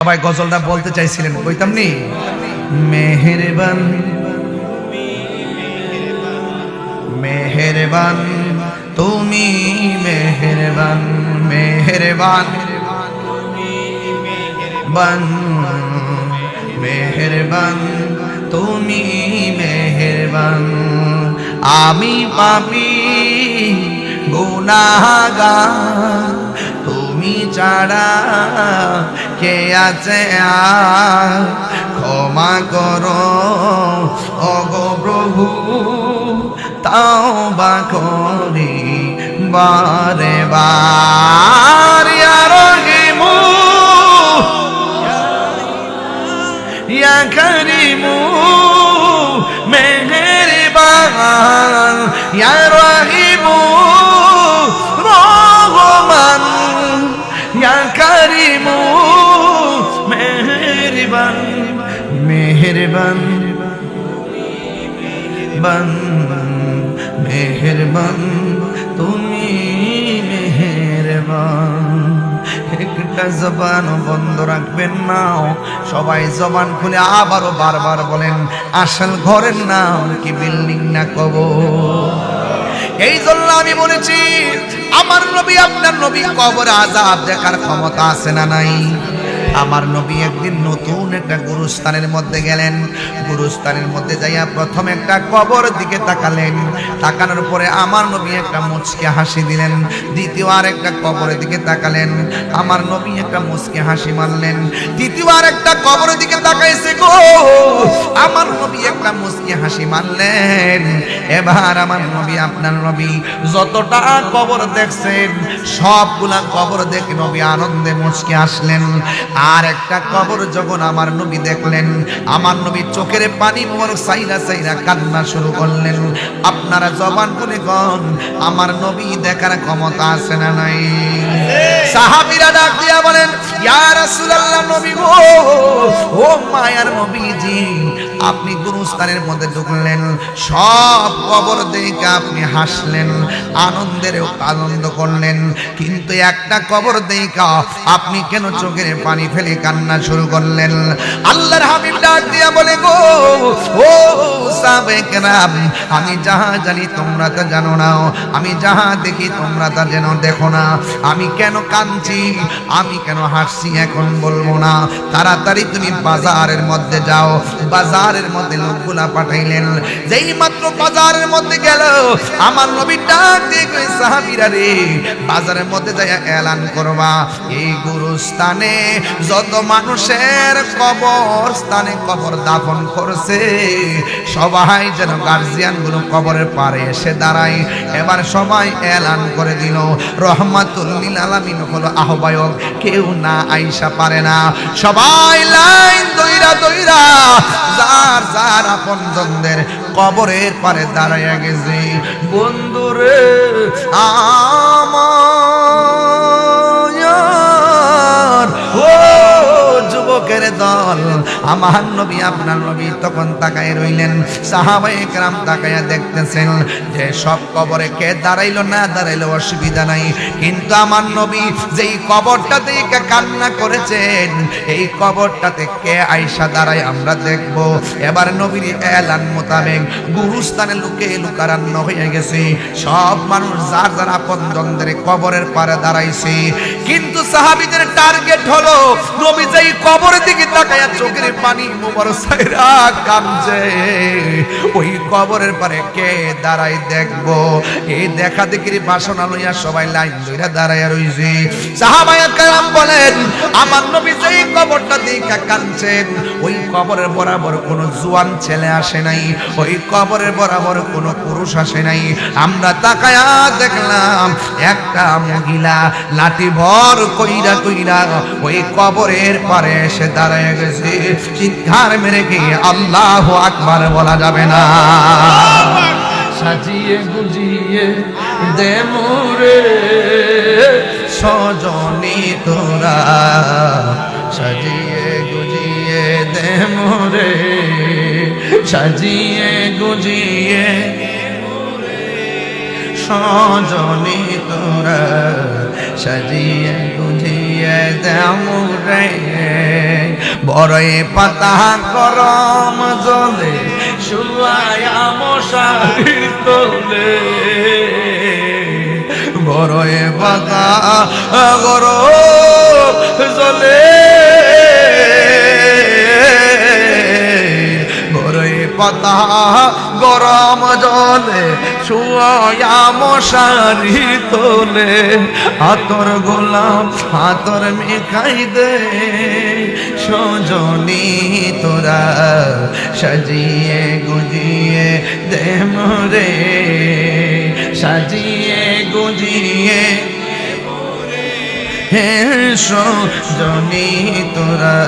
সবাই গজলটা বলতে চাইছিলেন কইতাম নি? মেহেরবান মেহেরবান, তুমি মেহেরবান মেহেরবান, বান, মেহেরবান, তুমি মেহেরবান, আমি পাপি গুনাহগার। তুমি ছাড়া কে আছে আর ক্ষমা করো। অগো প্রভু তাও বা করি বারে বার। মেহেরবান বান, মেহেরবান, তুমি মেহেরবান। একটা জবান বন্ধ রাখবেন না। সবাই জবান খুলে আবারও বারবার বলেন, আসল ঘরের নাম কি বিল্ডিং না কব এই জন্য আমি বলেছি, আমার নবী, আপনার নবী কবর আজাব দেখার ক্ষমতা আছে না নাই? আমার নবী একদিন নতুন একটা গুরুস্থানের মধ্যে গেলেন। গুরুস্থানের মধ্যে যাইয়া প্রথম একটা কবর দিকে তাকালেন। তাকানোর পরে আমার নবী একটা মুচকে হাসি দিলেন। দ্বিতীয় আর একটা কবরের দিকে তাকালেন। আমার নবী একটা মুচকে হাসি মারলেন তৃতীয় আর একটা কবরের দিকে তাকাইছে গো। আমার নবী একটা মুচকে হাসি মারলেন এবার আমার নবী, আপনার নবী, যতটা কবর দেখছেন, সবগুলা কবর দেখে নবী আনন্দে মুচকে আসলেন। আর একটা কবর যখন আমার নবী দেখলেন, আমার নবী চোখের পানি মোর সাইরা সাইরা কান্না শুরু করলেন। আপনারা জবান করে কন, আমার নবী দেখার ক্ষমতা আছে না নাই? সাহাবিরা ডাক দিয়া বলেন, ইয়া রাসূলুল্লাহ নবী গো, ও মায়ার নবীজি আপনি গুরুস্থানের মধ্যে ঢুকলেন, সব কবর দেখে আপনি হাসলেন, আনন্দের আনন্দ করলেন। কিন্তু একটা কবর দেখা আপনি কেন চোখের পানি ফেলে কান্না শুরু করলেন? আল্লাহর হাবিব ডাক দিয়া বলে, গো, ও সাবেকরাম আমি যাহা জানি তোমরা তা জানো না। আমি যাহা দেখি তোমরা তা যেন দেখো না। আমি কেন কাঁদছি? আমি কেন হাসছি এখন বলব না। তাড়াতাড়ি তুমি বাজারের মধ্যে যাও। বাজারের মধ্যে লোকগুলা পাঠাইলেন। যেই মাত্র বাজারের মধ্যে গেল, আমার নবী ডাক দিয়ে কই সাহাবীরা রে, বাজারের মধ্যে যাইয়া এলান করবা। এই গুরুস্থানে যত মানুষের কবর স্থানে কবর দাফন করছে, সবাই যেন গার্জিয়ানগুলো কবরের পারে এসে দাঁড়ায়। এবার সবাই এলান করে দিল। রহমাতুল্লিল আলামিন হলো আহ্বায়ক। কেউ না আইসা পারে না। সবাই লাইন দইরা দইরা যার যার আপনজনদের কবরের পারে দাঁড়াইয়া গেছি। বন্ধুরে আমার ও যুবকের দল আমার নবী, আপনার নবী তখন তাকায় রইলেন। সাহাবাই একরাম তাকায়া দেখতেছেন যে সব কবরে কে দাঁড়াইলো না দাঁড়াইলো অসুবিধা নাই। কিন্তু আমার নবী যেই কবরটাতে কান্না করেছেন, এই কবরটাতে কে আইসা দাঁড়ায় আমরা দেখব। এবার নবীর এলান মোতাবেক গুরুস্থানে লুকে লুকারান্ন হয়ে গেছে। সব মানুষ যার যার আপনজনদের কবরের পারে দাঁড়াইছে। কিন্তু সাহাবীদের টার্গেট হলো, নবী যেই কবরের দিকে তাকায়া চোখের পানি মোবারক সাইরা কামছে ওই কবরের পারে কে দাঁড়াই দেখব? এই দেখা দেখির বাসনা লইয়া সবাই লাইন ধইরা দাঁড়াইয়া রইছে। সাহাবায়ে কেরাম বলেন, আমার নবী যেই কবরটা দিকে কাঁদছেন, ওই কবরের বরাবর কোনো জোয়ান ছেলে আসে নাই, ওই কবরের বরাবর কোনো পুরুষ আসে নাই। আমরা তাকায়া দেখলাম, একটা মহিলা লাঠি ভর কইরা কইরা ওই কবরের পারে এসে দাঁড়ায় গেছে। চিৎকার মেরে গিয়ে আল্লাহ আকবার বলা যাবে না। সাজিয়ে গুজিয়ে দে মোরে, সজনী তোরা। সাজিয়ে গুজিয়ে দে সাজিয়ে গুজিয়ে সজনী তোরা। সাজিয়ে গুজিয়ে দেমরে বড়ই পাতা গরম জলে, শুয়ায়া মশারির তোলে। বড়ই পাতা গরম জলে পাতা গরম জলে শুয়া মশারি তোলে। হাতর গোলাম হাতর মেখাই দে। সজনি তোরা সাজিয়ে গুজিয়ে দে মরে সাজিয়ে গুজিয়ে হে সজনী তোরা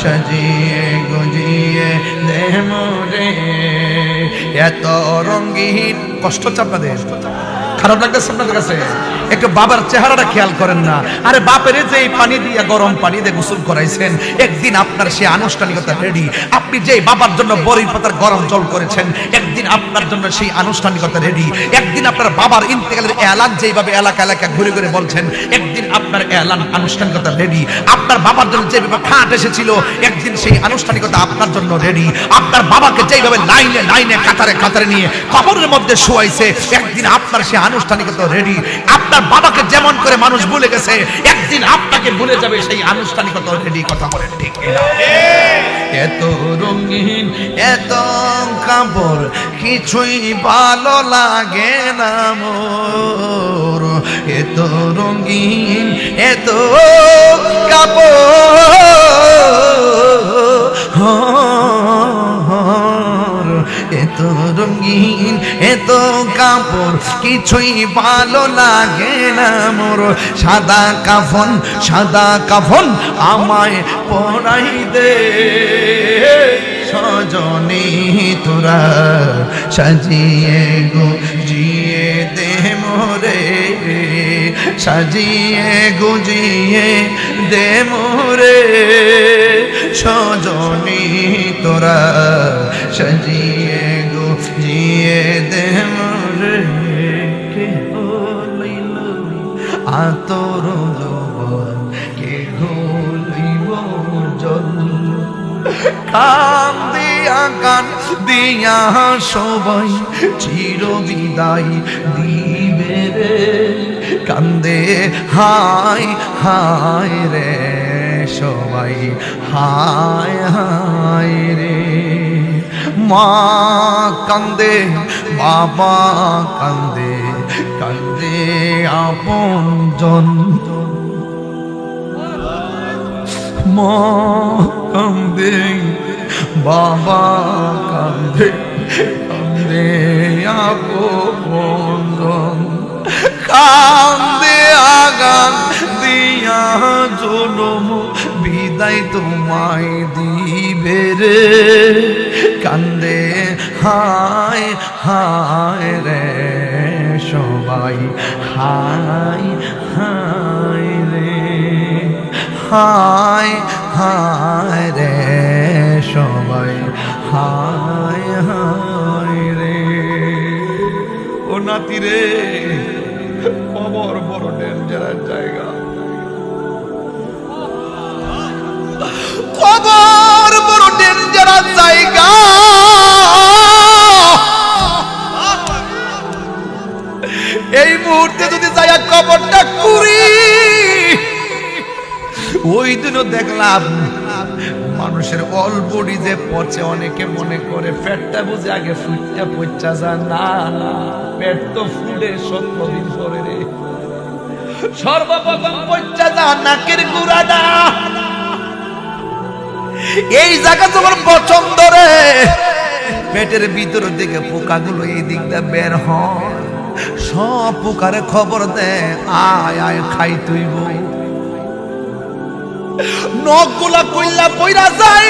সাজিয়ে গুজিয়ে দে মোরে। এত রঙ্গিহীন কষ্ট হচ্ছে আপনাদের। খারাপ লাগতেছে আপনাদের কাছে? একটু বাবার চেহারাটা খেয়াল করেন না। আরে বাপের যে পানি দিয়ে, গরম পানি দিয়ে গোসল করাইছেন, একদিন আপনার সে আনুষ্ঠানিকতা রেডি আপনি যে বাবার জন্য বড়ই পাতার গরম জল করেছেন, একদিন আপনার জন্য সেই আনুষ্ঠানিকতা রেডি একদিন আপনার বাবার ইন্তেকালের এলান যেভাবে এলাকা এলাকা ঘুরে ঘুরে বলছেন, একদিন আপনার এলান আনুষ্ঠানিকতা রেডি আপনার বাবার জন্য যেভাবে খাট এসেছিল, একদিন সেই আনুষ্ঠানিকতা আপনার জন্য রেডি আপনার বাবাকে যেভাবে লাইনে লাইনে, কাতারে কাতারে নিয়ে কবরের মধ্যে শোয়াইছে, একদিন আপনার সে আনুষ্ঠানিকতা রেডি আপনার বাবাকে যেমন করে মানুষ ভুলে গেছে, একদিন আপনাকে ভুলে যাবে সেই আনুষ্ঠানিকতা রেডি কথা বলেন ঠিক এত রঙিন, এত কাপড়, কিছুই ভালো লাগে না মোর। এত রঙিন, এত কাপড় কিছুই ভালো লাগে না মোর। সাদা কাফন সাদা কাফন আমায় পরাই দে। সজনী তোরা সাজিয়ে গুজিয়ে দে মোরে। সাজিয়ে গুজিয়ে দে মোরে। সজনী তোরা সাজিয়ে গুজিয়ে দে মোরে। কান দিয়া সবাই চির বিদায় দিবে রে কান্দে হায় হায় রে সবাই হায় হায় রে মা কান্দে বাবা কান্দে কান্দে আপন জন। কান্দে বাবা কান্দে কান্দে আপন জন। কান্দে আগান দিয়া জনম বিদায় তোমায় দিবে রে। কান্দে হায় হায় রে। সবাই, হাই হাই রে, হাই হাই রে সবাই, হাই হাই রে। ও নাতি রে কবর বড় ডেঞ্জারাস জায়গা। কবরটা কুড়ি ওই দিনও দেখলাম মানুষের অল্পডি যে পচে অনেকে মনে করে পেটটা বুঝে আগে ফুটটা পচা যা না না, পেট তো ফুলে সত্য দিন পরে রে। সর্বপ্রথম পচা যা নাকের গুড়াটা। এই জায়গা তোমার পছন্দ রে। পেটের ভিতর দিকে পোকাগুলো এই দিকটা বের হয়। সব পোকারে খবর দে। আয় আয়, খাই তুইব নখগুলা কইলা পইরা যাই।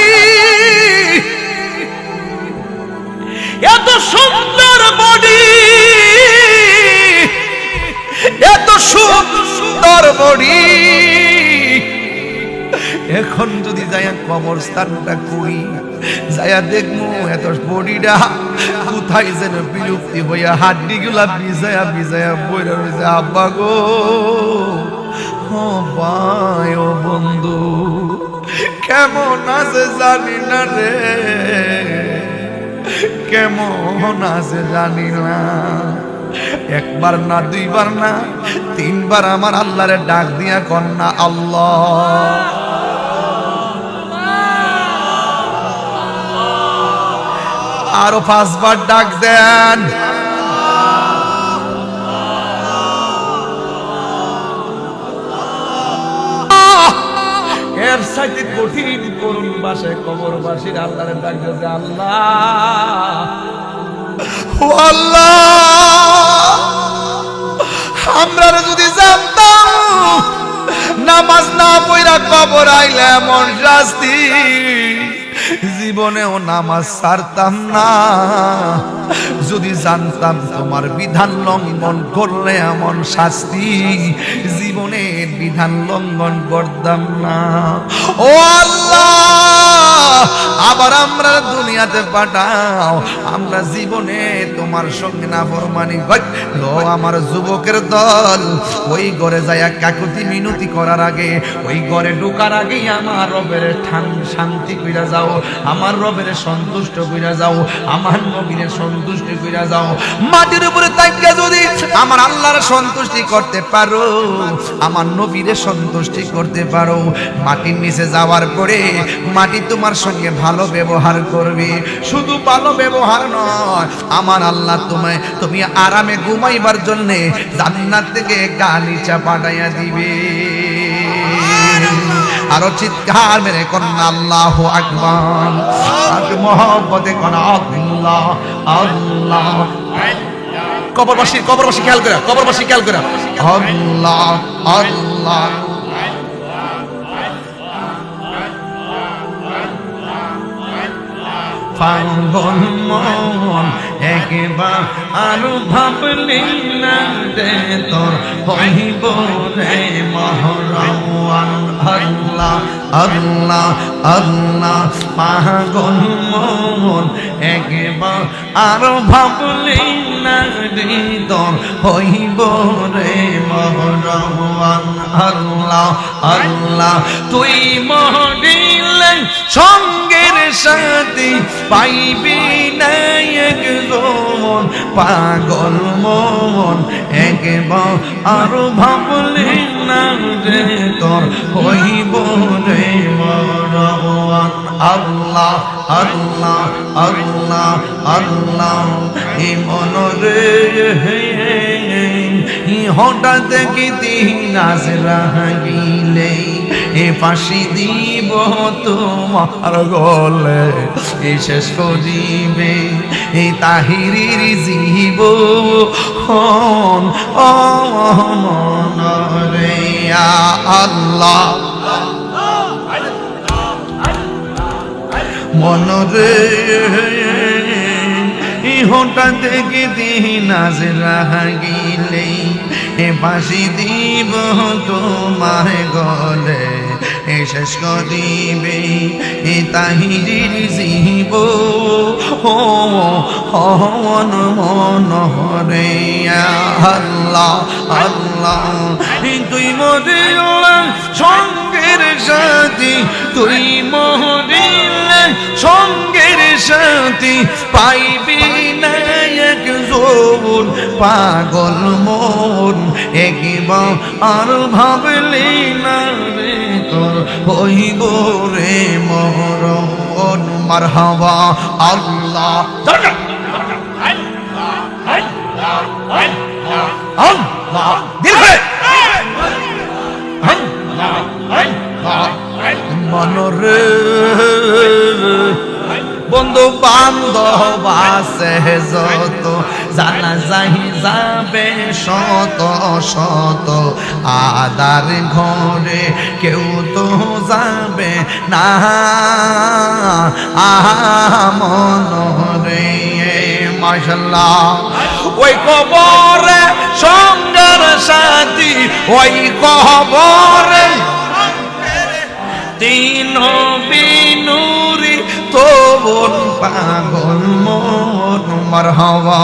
এত সুন্দর বডি। এত সুন্দর বডি। এখন যদি যাইয়া কবরস্থানটা করি, যাইয়া দেখব এত বডিটা কোথায় যেন বিলুপ্তি হইয়া হাড্ডি গুলা ভিজায়া ভিজায়া বইরা রয়েছে আব্বা গো ভাই, ও বন্ধু, কেমন আছে জানি না রে? কেমন আছে জানি না একবার না, দুইবার না, তিনবার আমার আল্লাহরে ডাক দিয়া কন্যা আল্লাহ। আরও পাঁচবার ডাক দেন। এর সাথে কঠিন করুন বাসে, কবরবাসীর আল্লাহরে ডাক দিয়েছে আল্লাহ। আল্লাহ! আমরা যদি জানতাম, নামাজ না পইরা কবর আইলে এমন শাস্তি। জীবনেও নামাজ সারতাম না। যদি জানতাম তোমার বিধান লঙ্ঘন করলে এমন শাস্তি, জীবনের বিধান লঙ্ঘন করতাম না। ও আল্লাহ, আবার আমরা দুনিয়াতে পাঠাও। আমরা জীবনে তোমার সঙ্গে না ফরমানি আমার যুবকের দল, ওই ঘরে যায় কাকুতি মিনতি করার আগে, ওই ঘরে ঢোকার আগেই আমার রবের ঠান শান্তি কইরা যাও। আমার রবের সন্তুষ্ট কইরা যাও, আমার নবীর সন্তুষ্ট কইরা যাও। মাটির উপরে তাকিয়া যদি আমার আল্লাহর সন্তুষ্টি করতে পারো, আমার নবীরে সন্তুষ্টি করতে পারো, মাটির নিচে যাওয়ার পরে মাটি তোমার সঙ্গে ভালো ব্যবহার করবে। শুধু ভালো ব্যবহার নয়, আমার আল্লাহ তোমায়, তুমি আরামে ঘুমাইবার জন্য জান্নাত থেকে গালিচা পাঠাইয়া দিবে। আরও চিৎকার মেরে কন্যা, আল্লাহ আকবর। মোহব্বতে কন্যা, আল্লাহ আল্লাহ। কবরবাসী কবরবাসী খেয়াল করে, কবরবাসী খেয়াল করে। আল্লাহ আল্লাহ। পাগল মন, একবার আরও ভাবলি না দে তোর হইব রে মহরওয়ান আল্লাহ আল্লাহ আল্লাহ পাগল মন, একবার আরও ভাবলি না রে তোর হইব রে মহরওয়ান আল্লাহ আল্লাহ, তুই মহরিলে সঙ্গের সাথে পাইবি না একজন পাগল মন। একবার আরও ভাবলি না রে তোর হইব রে আল্লাহ আল্লাহ আল্লাহ আল্লাহ এ মন রে হঠাৎ গীতি নাচ রাহিলে এ পাশি দিব তোমার গলে, এ শেষ করিবে এ তাহিরির জীব হন ও মন রে আল্লাহ। মন রে হঠাৎ দেখে দিন আজ রাগিলে। এ পাশি দিব তোমার গলে, এ শেষ করিবে এ তাহিরির জীব। হন মন রে আল্লাহ আল্লাহ, তুই মরিলে সঙ্গের সাথী, তুই মরিলে সঙ্গের সাথী পাইবি না একজন পাগল মন। একবার আর ভাবলি না রে তোর? হইব রে মরণ। মারহাবা আল্লাহ। মনরে। বন্ধু বান্ধব আছে জানা যাই যাবে শত শত। আদার ঘরে কেউ তো যাবে না। মনরে মাসাল্লাহ ওই কবরে সঙ্গের সাথী, ওই কবরে তিন বিনুরি তোবন পাগল মন। মারহাবা,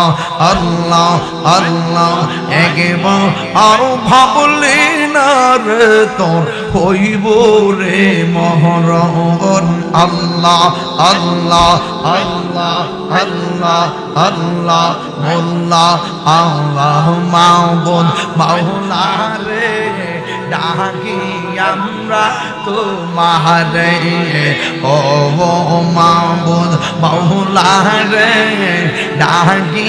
আল্লাহ আল্লাহ, একবার আর ভাবলে না রে তোর হইব রে মহরণ আল্লাহ আল্লাহ আল্লাহ আল্লাহ আল্লাহ, মোল্লা, আল্লাহ মাহবুদ মাওলা রে ডাকি আমরা তোমারে ও মাহবুদ মাওলা রে, ডাকি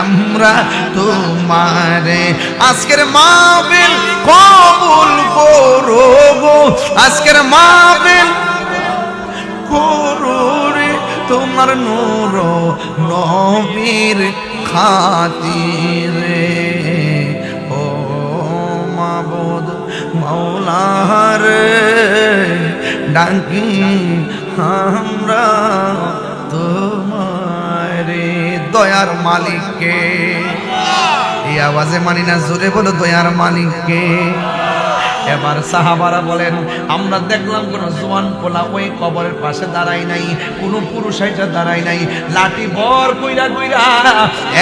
আমরা তোমারে আজকের মাহবিল কবুল করো গো আজকের মাহবিল করো রে। তোমার নূর নবীর খাতিরে। মৌলার ডাকি আমরা তোমারে দয়ার মালিককে। এই আওয়াজে মানি না জোরে বলো দয়ার মালিককে। এবার সাহাবারা বলেন, আমরা দেখলাম কোন জোয়ান পোলা ওই কবরের পাশে দাঁড়াই নাই, কোন পুরুষ আইসা দাঁড়াই নাই, লাঠি বর কইরা কইরা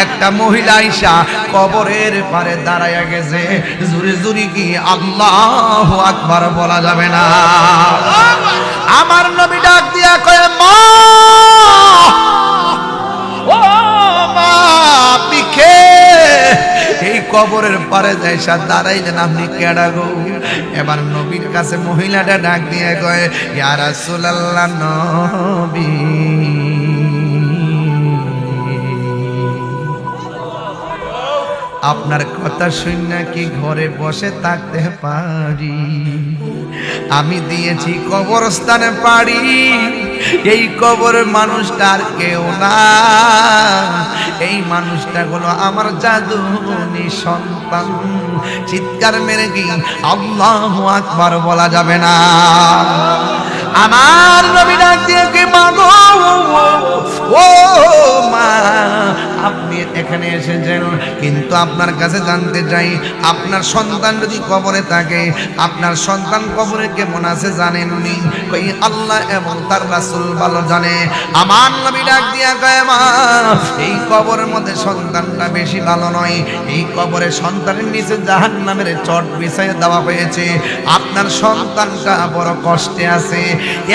একটা মহিলা আইসা কবরের পারে দাঁড়াইয়া গেছে। জুরি জুরি কি আল্লাহ আকবার বলা যাবে না? আমার নবী ডাক দিয়া কয়ে, মা! কবরের পারে যাইসা দাঁড়াইলেন আপনি কেডা গো? এবার নবীর কাছে মহিলাটা ডাক দিয়ে কয়, ইয়া রাসূলুল্লাহ নবী। আপনার কথা শুন কি ঘরে বসে থাকতে পারি? আমি দিয়েছি কবরস্থানে পারি এই কবরের মানুষটা আর কেউ না। এই মানুষটা হলো আমার জাদুনি সন্তান। চিৎকার মেরে কি আল্লাহ আকবার বলা যাবে না। আমার নবী দিয়ে কি, মাগো, ও মা এখানে এসেছেন। কিন্তু আপনার কাছে জানতে চাই, আপনার সন্তান যদি কবরে থাকে, আপনার সন্তান কবরে কেমন আছে জানেননি ওই আল্লাহ এবং তার রাসূল ভালো জানে। আমার নবী ডাক দিয়া কয়, মা, এই কবরের মধ্যে সন্তানটা বেশি ভালো নয়। এই কবরে সন্তানের নিচে জাহান নামের চট বিছাইয়ে দেওয়া হয়েছে। আপনার সন্তানটা বড় কষ্টে আছে।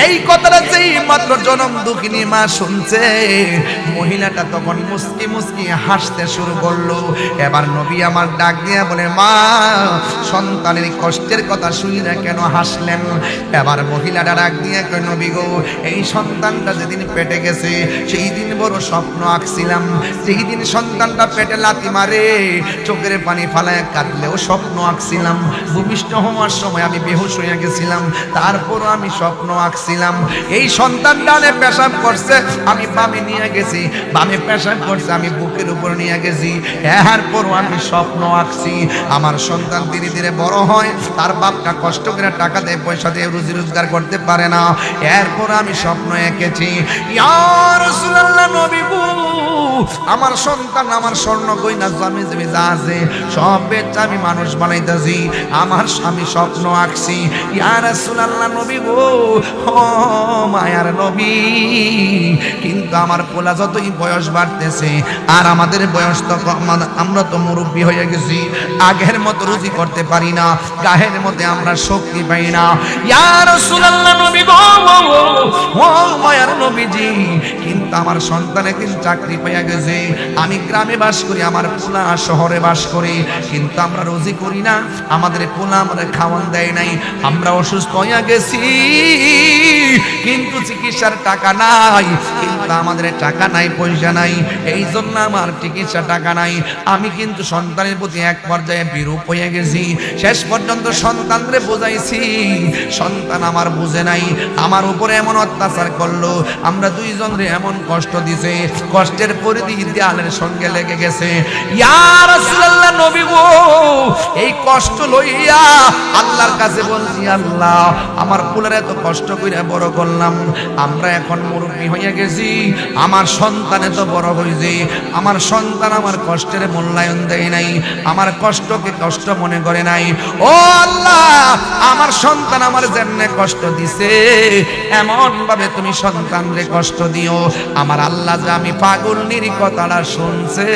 এই কথাটা যেই মাত্র জনম দুঃখিনী মা শুনছে। মহিলাটা তখন মুস্কি মুস্কি হাসতে শুরু করল। এবার নবী আমার ডাক দিয়া বলে, মা, সন্তানের কষ্টের কথা শুনি না কেন হাসলেন? এবার মহিলাটা ডাক দিয়ে কয়, নবী গো, এই সন্তানটা যেদিন পেটে গেছে, সেই দিন বড় স্বপ্ন আঁকছিলাম। সেই দিন সন্তানটা পেটে লাথি মারে, চোখের পানি ফালায় কাঁদলেও স্বপ্ন আঁকছিলাম। ভূমিষ্ঠ হওয়ার সময় আমি বেহুশ হয়ে গেছিলাম, তারপরও আমি স্বপ্ন আঁকছিলাম। এই সন্তান ডানে পেশাব করছে, আমি বামে নিয়ে গেছি। বামে পেশাব করছে, আমি বুকের উপর নিয়ে গেছি। এরপরও আমি স্বপ্ন আঁকছি। আমার সন্তান ধীরে ধীরে বড় হয়। তার বাপটা কষ্ট করে টাকা দিয়ে, পয়সা দিয়ে রুজি রোজগার করতে পারে না। এরপর আমি স্বপ্ন এঁকেছি। আমার সন্তান, আমার স্বর্ণ গয়না জমি জমি যা আছে, সব বেচে আমি মানুষ বানাইতেছি। আমার স্বামী স্বপ্ন আঁকছি। ইয়ার রাসূলুল্লাহ, নবী গো! ও মায়ার নবী! কিন্তু আমার পোলা যতই বয়স বাড়তেছে, আর আমাদের বয়স তো আমরা তো মুরব্বী হয়ে গেছি। আগের মতো রুজি করতে পারি না, গাহের মধ্যে আমরা শক্তি পাই না। ইয়ার নবীজি, কিন্তু আমার সন্তান একদিন চাকরি পাইয়া গেছে। আমি গ্রামে বাস করি, আমার পোলা শহরে বাস করি, কিন্তু আমরা রোজি করি না, আমাদের পোলা আমাদের খাওয়ান দেয় নাই, আমরা অসুস্থ হয়ে গেছি, কিন্তু চিকিৎসার টাকা নাই, কিন্তু আমাদের টাকা নাই, পয়সা নাই এই জন্য আমার চিকিৎসা টাকা নাই। আমি কিন্তু সন্তানের প্রতি এক পর্যায়ে বিরূপ হয়ে গেছি। শেষ পর্যন্ত সন্তানরে বোঝাইছি। সন্তান আমার বুঝে নাই। আমার উপরে এমন অত্যাচার করল। আমরা দুইজন রে এমন কষ্ট দিছে। কষ্টের পরিধি দেয়ালের সঙ্গে লেগে গেছে। ইয়া রাসূলুল্লাহ নবী গো, এই কষ্ট লইয়া আল্লাহর কাছে বলছি, আল্লাহ, আমার কুলের এত কষ্ট কইরা বড় করলাম। আমরা এখন মুরব্বী হইয়া গেছি। আমার সন্তান এত বড় হইছে। আমার সন্তান আমার কষ্টের মূল্যায়ন দেয় নাই, আমার কষ্টকে কষ্ট মনে করে নাই। ও আল্লাহ, আমার সন্তান আমার জেমনে কষ্ট দিছে। এমন ভাবে তুমি সন্তান রে কষ্ট দিও। আমার আল্লাহ যে আমি পাগল নিরি কথাটা শুনছে।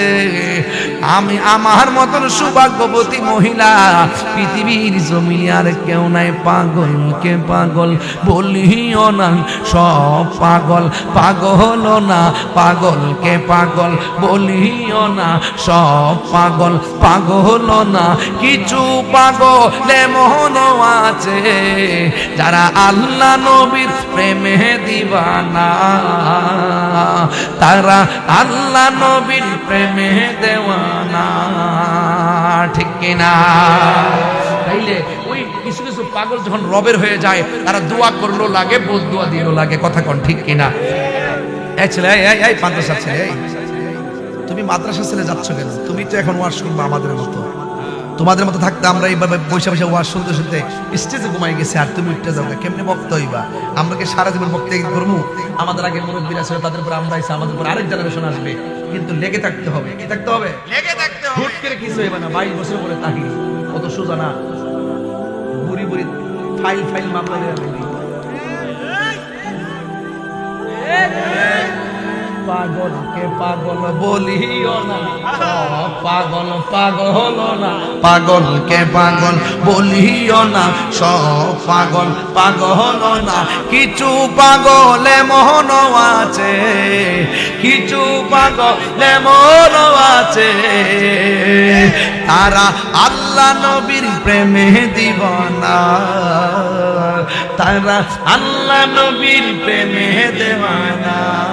আমি আমার মতন সৌভাগ্যবতী মহিলা, পৃথিবীর জমি আর কেউ নাই পাগল, কে পাগল বলিও না, সব পাগল। পাগল না, পাগল কে পাগল বলিও না, সব পাগল পাগল না, কিছু পাগলে মোহন আছে। যারা আল্লাহ নবীর প্রেমে দিবানা, তারা আল্লাহ নবীর প্রেমে দেওয়ানা। ঠিক কিনা? তাইলে ওই কিছু কিছু পাগল যখন রবের হয়ে যায়, তারা দোয়া করল লাগে, বোধ দোয়া দিলো লাগে, কথা কন, ঠিক কিনা? এই ছেলে, এই এই ছেলে এই। তুমি মাদ্রাসা ছেলে যাচ্ছ কেন তুমি তো এখন ওয়াজ শুনবা আমাদের মতো তোমাদের মতো থাকতে আমরা এইভাবে বসে বসে ওয়াজ শুনতে শুনতে স্টেজে ঘুমাই গেছে আর তুমি উঠতে যাও না। কেমনে বক্ত হইবা আমরা কি সারা জীবন বক্তে করব আমাদের আগে মুরব্বীরা ছিল তাদের উপর আমরা এসে আমাদের উপর আরেক জেনারেশন আসবে কিন্তু লেগে থাকতে হবে কি থাকতে হবে লেগে থাকতে হবে হুট করে কিছু হইবে না বাইশ বছর পরে তাহি কত সোজা না বুড়ি বুড়ি ফাইল ফাইল মামলা দেওয়া লাগবে পাগল বলিও না। পাগল পাগল না। পাগল কে পাগল বলিও না। সব পাগল পাগল না। কিছু পাগলে মোহন আছে। কিছু পাগলে মন আছে। তারা আল্লাহ নবীর প্রেমে দিবানা। তারা আল্লাহ নবীর প্রেমে দেওয়ানা